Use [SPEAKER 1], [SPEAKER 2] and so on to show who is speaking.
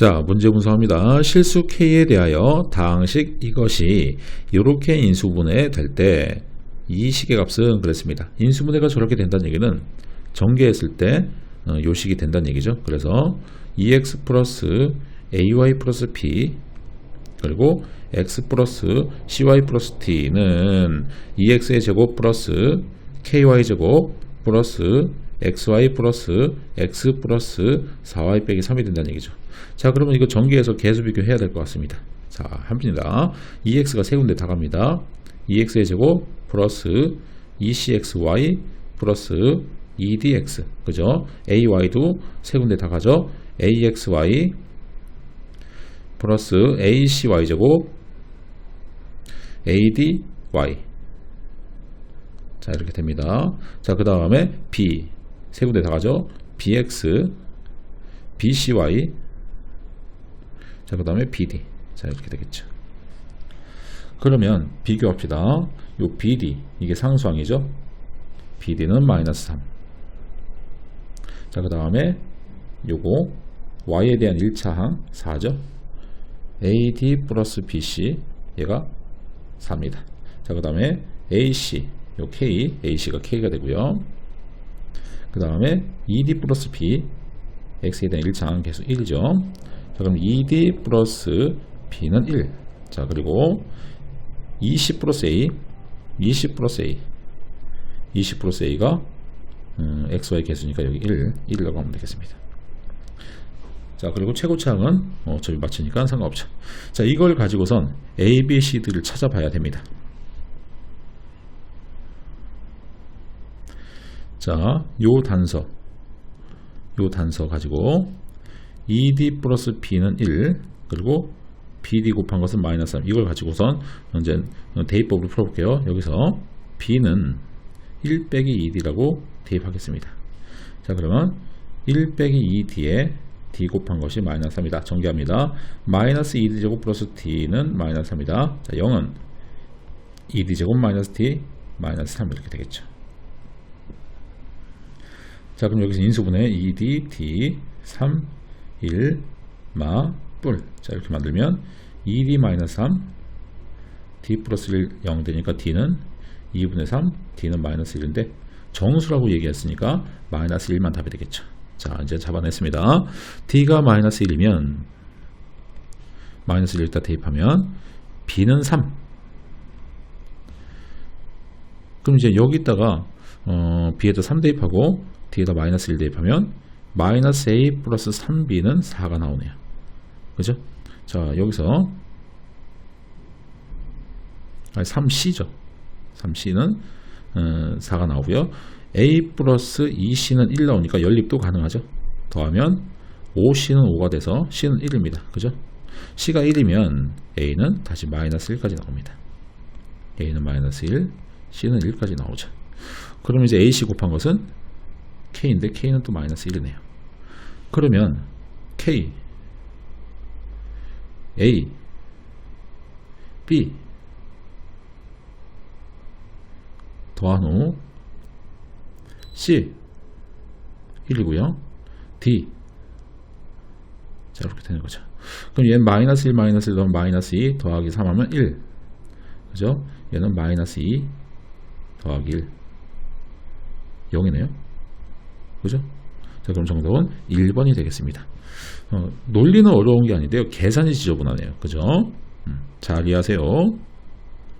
[SPEAKER 1] 자, 문제 분석합니다. 실수 K에 대하여 당식 이것이 이렇게 인수분해 될 때 이 식의 값은 그랬습니다. 인수분해가 저렇게 된다는 얘기는 전개했을 때 어, 요 식이 된다는 얘기죠. 그래서 2x 플러스 ay 플러스 p 그리고 x 플러스 cy 플러스 t는 2x의 제곱 플러스 ky 제곱 플러스 xy 플러스 x 플러스 4y 빼기 3이 된다는 얘기죠. 자 그러면 이거 전개해서 계수 비교해야 될 것 같습니다. 자 합니다. 2x가 세 군데 다 갑니다. 2x의 제곱 플러스 2cxy 플러스 2dx 그죠? ay도 세 군데 다 가죠? axy 플러스 acy 제곱 ady 자 이렇게 됩니다. 자 그 다음에 b 세 군데 다 가죠? bx bcy 자 그 다음에 bd 자 이렇게 되겠죠. 그러면 비교합시다. 요 bd 이게 상수항이죠. bd는 마이너스 3. 자 그 다음에 요거 y에 대한 1차항 4죠. ad 플러스 bc 얘가 4입니다. 자 그 다음에 ac 요 k ac가 k가 되고요. 그 다음에 ed 플러스 b x에 대한 1차항 계수 1이죠. 자 그럼 ed 플러스 b는 1. 자 그리고 20 플러스 a 20 플러스 a 20 플러스 a가 음, xy 개수니까 여기 1 1이라고 하면 되겠습니다. 자 그리고 최고차항은 어, 저희 맞추니까 상관없죠. 자 이걸 가지고선 a, b, c들을 찾아봐야 됩니다. 자, 요 단서, 요 단서 가지고 ED 플러스 B는 1, 그리고 BD 곱한 것은 마이너스 3. 이걸 가지고선 이제 대입법을 풀어볼게요. 여기서 B는 1 빼기 ED라고 대입하겠습니다. 자, 그러면 1 빼기 ED에 D 곱한 것이 마이너스 3이다. 정리합니다. 마이너스 2D 제곱 플러스 T는 마이너스 3이다. 자, 0은 2D 제곱 마이너스 T 마이너스 3 이렇게 되겠죠. 자 그럼 여기서 인수분해 2D, D, 3, 1, 마, 뿔. 자 이렇게 만들면 2D 마이너스 3, D 플러스 1, 0 되니까 D는 2분의 3, D는 마이너스 1인데 정수라고 얘기했으니까 마이너스 1만 답이 되겠죠. 자 이제 잡아냈습니다. D가 마이너스 1이면 마이너스 1 일단 대입하면 B는 3 그럼 이제 여기다가 어, B에다 3 대입하고 D에다 마이너스 1 대입하면 마이너스 A 플러스 3B는 4가 나오네요. 그죠? 자 여기서 아니 3C죠. 3C는 어, 4가 나오고요. A 플러스 2C는 1 나오니까 연립도 가능하죠. 더하면 5C는 5가 돼서 C는 1입니다. 그죠? C가 1이면 A는 다시 마이너스 1까지 나옵니다. A는 마이너스 1, C는 1까지 나오죠. 그럼 이제 AC 곱한 것은 K인데 K는 또 마이너스 1이네요. 그러면 K, A, B 더한 후 C 1이고요. D 자 이렇게 되는 거죠. 그럼 얘는 마이너스 1 마이너스 1 더하면 마이너스 2 더하기 3 하면 1 그죠? 얘는 마이너스 2 더하기 1 0이네요. 그죠? 자, 그럼 정답은 1번이 되겠습니다. 어, 논리는 어려운 게 아닌데요. 계산이 지저분하네요. 그죠? 음, 잘 이해하세요.